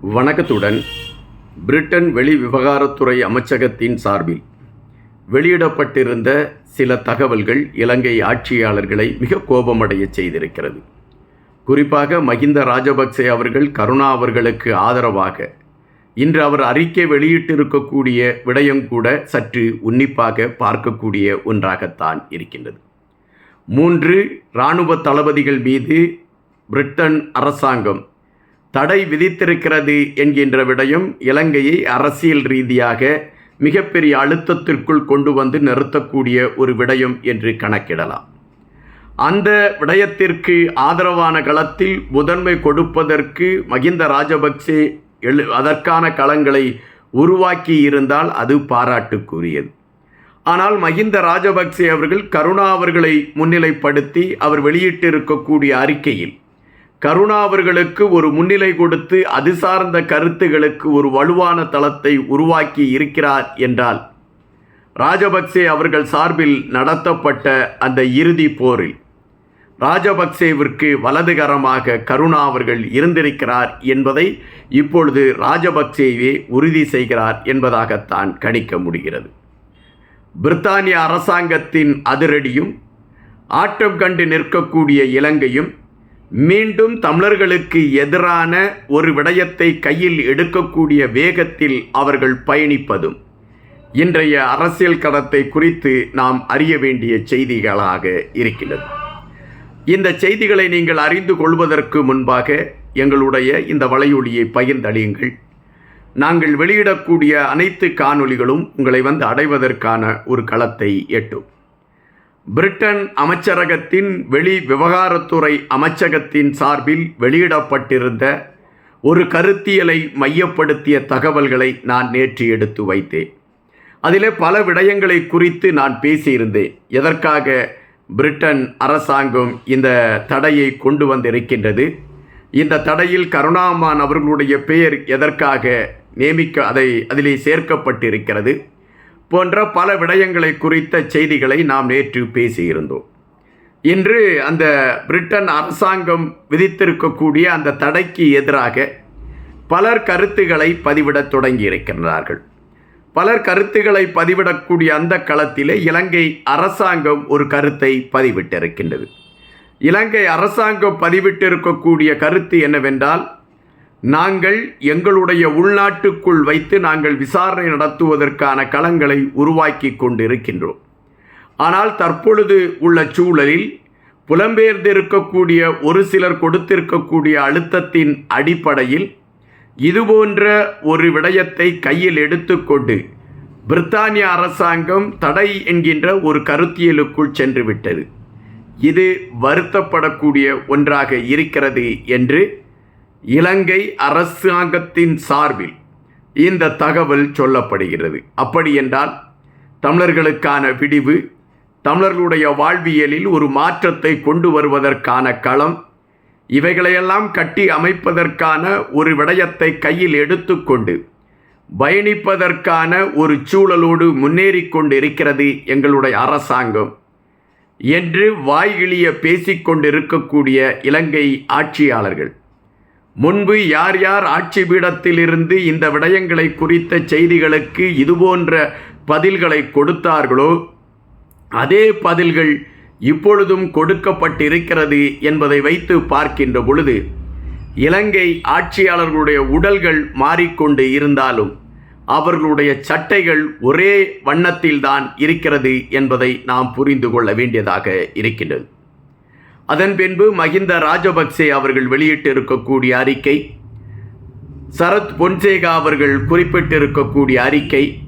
வணக்கத்துடன் பிரிட்டன் வெளி விவகாரத்துறை அமைச்சகத்தின் சார்பில் வெளியிடப்பட்டிருந்த சில தகவல்கள் இலங்கை ஆட்சியாளர்களை மிக கோபமடைய செய்திருக்கிறது. குறிப்பாக மகிந்த ராஜபக்சே அவர்கள் கருணா அவர்களுக்கு ஆதரவாக இன்று அவர் அறிக்கை வெளியிட்டிருக்கக்கூடிய விடயம் கூட சற்று உன்னிப்பாக பார்க்கக்கூடிய ஒன்றாகத்தான் இருக்கின்றது. மூன்று இராணுவ தளபதிகள் மீது பிரிட்டன் அரசாங்கம் தடை விதித்திருக்கிறது என்கின்ற விடயம் இலங்கையை அரசியல் ரீதியாக மிகப்பெரிய அழுத்தத்திற்குள் கொண்டு வந்து நிறுத்தக்கூடிய ஒரு விடயம் என்று கணக்கிடலாம். அந்த விடயத்திற்கு ஆதரவான களத்தில் முதன்மை கொடுப்பதற்கு மகிந்த ராஜபக்சே எழு அதற்கான களங்களை உருவாக்கி இருந்தால் அது பாராட்டுக்குரியது. ஆனால் மகிந்த ராஜபக்சே அவர்கள் கருணா அவர்களை முன்னிலைப்படுத்தி அவர் வெளியிட்டிருக்கக்கூடிய அறிக்கையில் கருணா அவர்களுக்கு ஒரு முன்னிலை கொடுத்து அது சார்ந்த கருத்துகளுக்கு ஒரு வலுவான தளத்தை உருவாக்கி இருக்கிறார் என்றால் ராஜபக்சே அவர்கள் சார்பில் நடத்தப்பட்ட அந்த இறுதி போரில் ராஜபக்சேவிற்கு வலதுகரமாக கருணா அவர்கள் இருந்திருக்கிறார் என்பதை இப்பொழுது ராஜபக்சேவே உறுதி செய்கிறார் என்பதாகத்தான் கணிக்க முடிகிறது. பிரித்தானிய அரசாங்கத்தின் அதிரடியும் ஆட்டம் கண்டு நிற்கக்கூடிய இலங்கையும் மீண்டும் தமிழர்களுக்கு எதிரான ஒரு விடயத்தை கையில் எடுக்கக்கூடிய வேகத்தில் அவர்கள் பயணிப்பதும் இன்றைய அரசியல் கடத்தை குறித்து நாம் அறிய வேண்டிய செய்திகளாக இருக்கிறது இந்த செய்திகளை நீங்கள் அறிந்து கொள்வதற்கு முன்பாக எங்களுடைய இந்த வலையொலியை பகிர்ந்தளியுங்கள். நாங்கள் வெளியிடக்கூடிய அனைத்து காணொளிகளும் உங்களை வந்து அடைவதற்கான ஒரு களத்தை எட்டும். பிரிட்டன் அமைச்சரகத்தின் வெளி விவகாரத்துறை அமைச்சகத்தின் சார்பில் வெளியிடப்பட்டிருந்த ஒரு கருத்தியலை மையப்படுத்திய தகவல்களை நான் நேற்று எடுத்து வைத்தேன். அதிலே பல விடயங்களை குறித்து நான் பேசியிருந்தேன். எதற்காக பிரிட்டன் அரசாங்கம் இந்த தடையை கொண்டு வந்திருக்கின்றது? இந்த தடையில் கருணாமான் அவர்களுடைய பெயர் எதற்காக நியமிக்க அதை அதிலே சேர்க்கப்பட்டிருக்கிறது? போன்ற பல விடயங்களை குறித்த செய்திகளை நாம் நேற்று பேசியிருந்தோம். இன்று அந்த பிரிட்டன் அரசாங்கம் விதித்திருக்கக்கூடிய அந்த தடைக்கு எதிராக பலர் கருத்துக்களை பதிவிடத் தொடங்கியிருக்கின்றார்கள். பலர் கருத்துக்களை பதிவிடக்கூடிய அந்த களத்திலே இலங்கை அரசாங்கம் ஒரு கருத்தை பதிவிட்டிருக்கின்றது. இலங்கை அரசாங்கம் பதிவிட்டிருக்கக்கூடிய கருத்து என்னவென்றால் நாங்கள் எங்களுடைய உள்நாட்டுக்குள் வைத்து நாங்கள் விசாரணை நடத்துவதற்கான களங்களை உருவாக்கி கொண்டிருக்கின்றோம். ஆனால் தற்பொழுது உள்ள சூழலில் புலம்பெயர்ந்திருக்கக்கூடிய ஒரு சிலர் கொடுத்திருக்கக்கூடிய அழுத்தத்தின் அடிப்படையில் இதுபோன்ற ஒரு விடயத்தை கையில் எடுத்துக்கொண்டு பிரித்தானிய அரசாங்கம் தடை என்கின்ற ஒரு கருத்தியலுக்குள் சென்றுவிட்டது. இது வருத்தப்படக்கூடிய ஒன்றாக இருக்கிறது என்று இலங்கை அரசாங்கத்தின் சார்பில் இந்த தகவல் சொல்லப்படுகிறது. அப்படி என்றால் தமிழர்களுக்கான விடிவு தமிழர்களுடைய வாழ்வியலில் ஒரு மாற்றத்தை கொண்டு வருவதற்கான களம் இவைகளையெல்லாம் கட்டி அமைப்பதற்கான ஒரு விடயத்தை கையில் எடுத்துக்கொண்டு பயணிப்பதற்கான ஒரு சூழலோடு முன்னேறி கொண்டிருக்கிறது எங்களுடைய அரசாங்கம் என்று வாய்கிழிய பேசிக்கொண்டிருக்கக்கூடிய இலங்கை ஆட்சியாளர்கள். முன்பு யார் யார் ஆட்சி பீடத்திலிருந்து இந்த விடயங்களை குறித்த செய்திகளுக்கு இதுபோன்ற பதில்களை கொடுத்தார்களோ அதே பதில்கள் இப்பொழுதும் கொடுக்கப்பட்டிருக்கிறது என்பதை வைத்து பார்க்கின்ற பொழுது இலங்கை ஆட்சியாளர்களுடைய உடல்கள் மாறிக்கொண்டு இருந்தாலும் அவர்களுடைய சட்டைகள் ஒரே வண்ணத்தில்தான் இருக்கிறது என்பதை நாம் புரிந்து கொள்ள வேண்டியதாக இருக்கின்றது. அதன் பின்பு மகிந்த ராஜபக்சே அவர்கள் வெளியிட்டிருக்கக்கூடிய அறிக்கை சரத் பொன்சேகா அவர்கள் குறிப்பிட்டிருக்கக்கூடிய அறிக்கை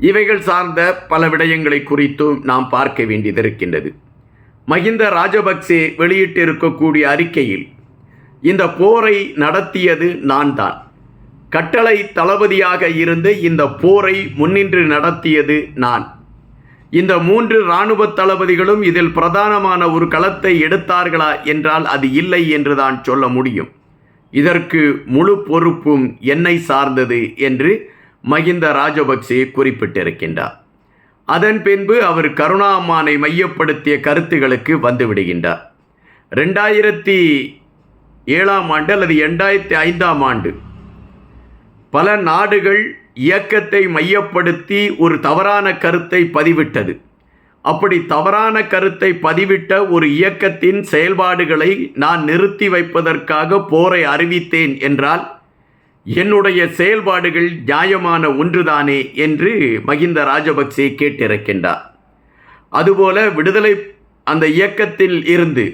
இவைகள் சார்ந்த பல விடயங்களை குறித்தும் நாம் பார்க்க வேண்டியது இருக்கின்றது மகிந்த ராஜபக்சே வெளியிட்டிருக்கக்கூடிய அறிக்கையில் இந்த போரை நடத்தியது நான் தான் கட்டளை தளபதியாக இருந்து இந்த போரை முன்னின்று நடத்தியது நான். இந்த மூன்று இராணுவ தளபதிகளும் இதில் பிரதானமான ஒரு களத்தை எடுத்தார்களா என்றால் அது இல்லை என்று தான் சொல்ல முடியும். இதற்கு முழு பொறுப்பும் என்னை சார்ந்தது என்று மகிந்த ராஜபக்சே குறிப்பிட்டிருக்கின்றார். அதன் பின்பு அவர் கருணாமானை மையப்படுத்திய கருத்துகளுக்கு வந்துவிடுகின்றார். ரெண்டாயிரத்தி ஏழாம் ஆண்டு அல்லது ரெண்டாயிரத்தி ஐந்தாம் ஆண்டு பல நாடுகள் இயக்கத்தை மையப்படுத்தி ஒரு தவறான கருத்தை பதிவிட்டது. அப்படி தவறான கருத்தை பதிவிட்ட ஒரு இயக்கத்தின் செயல்பாடுகளை நான் நிறுத்தி வைப்பதற்காக போரை அறிவித்தேன் என்றால் என்னுடைய செயல்பாடுகள் நியாயமான ஒன்றுதானே என்று மகிந்த ராஜபக்சே கேட்டிருக்கின்றார். அதுபோல விடுதலை அந்த இயக்கத்தில் இருந்து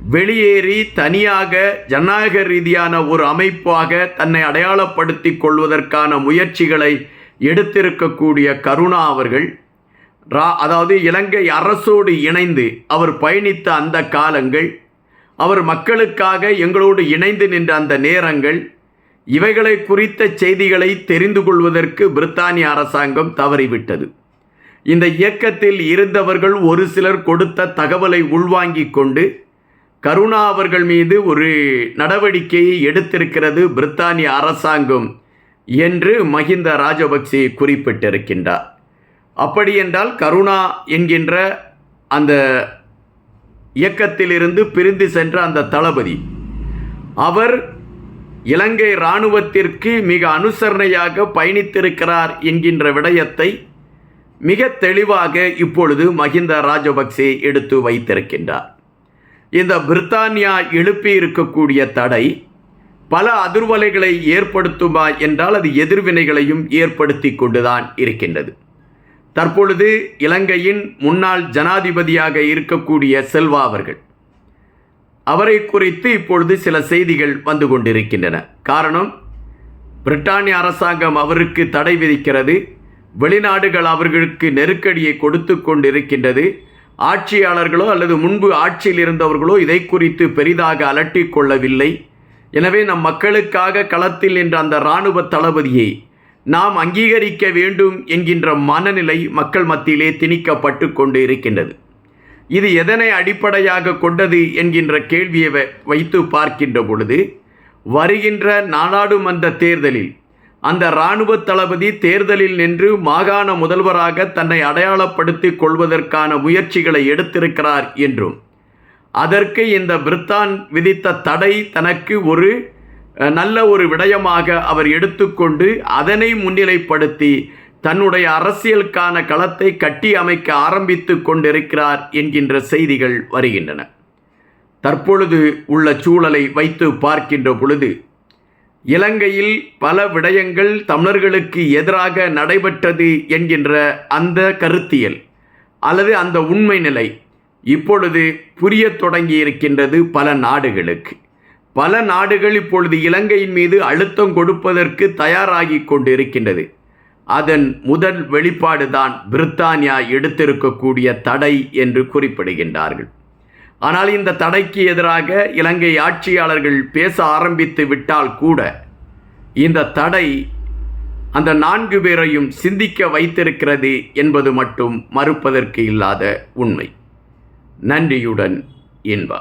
வெளியேறி தனியாக ஜனநாயக ரீதியான ஒரு அமைப்பாக தன்னை அடையாளப்படுத்தி கொள்வதற்கான முயற்சிகளை எடுத்திருக்கக்கூடிய கருணா அவர்கள் ரா அதாவது இலங்கை அரசோடு இணைந்து அவர் பயணித்த அந்த காலங்கள் அவர் மக்களுக்காக எங்களோடு இணைந்து நின்ற அந்த நேரங்கள் இவைகளை குறித்த செய்திகளை தெரிந்து கொள்வதற்கு பிரித்தானிய அரசாங்கம் தவறிவிட்டது. இந்த இயக்கத்தில் இருந்தவர்கள் ஒரு சிலர் கொடுத்த தகவலை உள்வாங்கிக் கொண்டு கருணா அவர்கள் மீது ஒரு நடவடிக்கையை எடுத்திருக்கிறது பிரித்தானிய அரசாங்கம் என்று மஹிந்த ராஜபக்சே குறிப்பிட்டிருக்கின்றார். அப்படியென்றால் கருணா என்கின்ற அந்த இயக்கத்திலிருந்து பிரிந்து சென்ற அந்த தளபதி அவர் இலங்கை இராணுவத்திற்கு மிக அனுசரணையாக பயணித்திருக்கிறார் என்கின்ற விடயத்தை மிக தெளிவாக இப்பொழுது மஹிந்த ராஜபக்சே எடுத்து வைத்திருக்கின்றார். இந்த பிரித்தானியா எழுப்பி இருக்கக்கூடிய தடை பல அதிர்வலைகளை ஏற்படுத்துமா என்றால் அது எதிர்வினைகளையும் ஏற்படுத்தி கொண்டுதான் இருக்கின்றது. தற்பொழுது இலங்கையின் முன்னாள் ஜனாதிபதியாக இருக்கக்கூடிய செல்வா அவர்கள் அவரை குறித்து இப்பொழுது சில செய்திகள் வந்து கொண்டிருக்கின்றன. காரணம் பிரிட்டானிய அரசாங்கம் அவருக்கு தடை விதிக்கிறது வெளிநாடுகள் அவர்களுக்கு நெருக்கடியை கொடுத்து கொண்டிருக்கின்றது ஆட்சியாளர்களோ அல்லது முன்பு ஆட்சியில் இருந்தவர்களோ இதை குறித்து பெரிதாக அலட்டி கொள்ளவில்லை. எனவே நம் மக்களுக்காக களத்தில் நின்ற அந்த இராணுவ தளபதியை நாம் அங்கீகரிக்க வேண்டும் என்கின்ற மனநிலை மக்கள் மத்தியிலே திணிக்கப்பட்டு கொண்டு இருக்கின்றது. இது எதனை அடிப்படையாக கொண்டது என்கின்ற கேள்வியை வைத்து பார்க்கின்ற பொழுது வருகின்ற நாடாளுமன்ற தேர்தலில் அந்த இராணுவ தளபதி தேர்தலில் நின்று மாகாண முதல்வராக தன்னை அடையாளப்படுத்திக் கொள்வதற்கான முயற்சிகளை எடுத்திருக்கிறார் என்றும் அதற்கு இந்த பிரித்தான் விதித்த தடை தனக்கு ஒரு நல்ல ஒரு விடயமாக அவர் எடுத்துக்கொண்டு அதனை முன்னிலைப்படுத்தி தன்னுடைய அரசியலுக்கான களத்தை கட்டி அமைக்க ஆரம்பித்து கொண்டிருக்கிறார் என்கின்ற செய்திகள் வருகின்றன. தற்பொழுது உள்ள சூழலை வைத்து பார்க்கின்ற பொழுது இலங்கையில் பல விடயங்கள் தமிழர்களுக்கு எதிராக நடைபெற்றது என்கின்ற அந்த கருத்தியல் அல்லது அந்த உண்மை நிலை இப்பொழுது புரிய தொடங்கி இருக்கின்றது பல நாடுகளுக்கு. பல நாடுகள் இப்பொழுது இலங்கையின் மீது அழுத்தம் கொடுப்பதற்கு தயாராகி கொண்டிருக்கின்றது. அதன் முதல் வெளிப்பாடுதான் பிரித்தானியா எடுத்திருக்கக்கூடிய தடை என்று குறிப்பிடுகின்றார்கள். ஆனால் இந்த தடைக்கு எதிராக இலங்கை ஆட்சியாளர்கள் பேச ஆரம்பித்து விட்டால் கூட இந்த தடை அந்த நான்கு பேரையும் சிந்திக்க வைத்திருக்கிறது என்பது மட்டும் மறுப்பதற்கு இல்லாத உண்மை. நன்றியுடன் இன்பா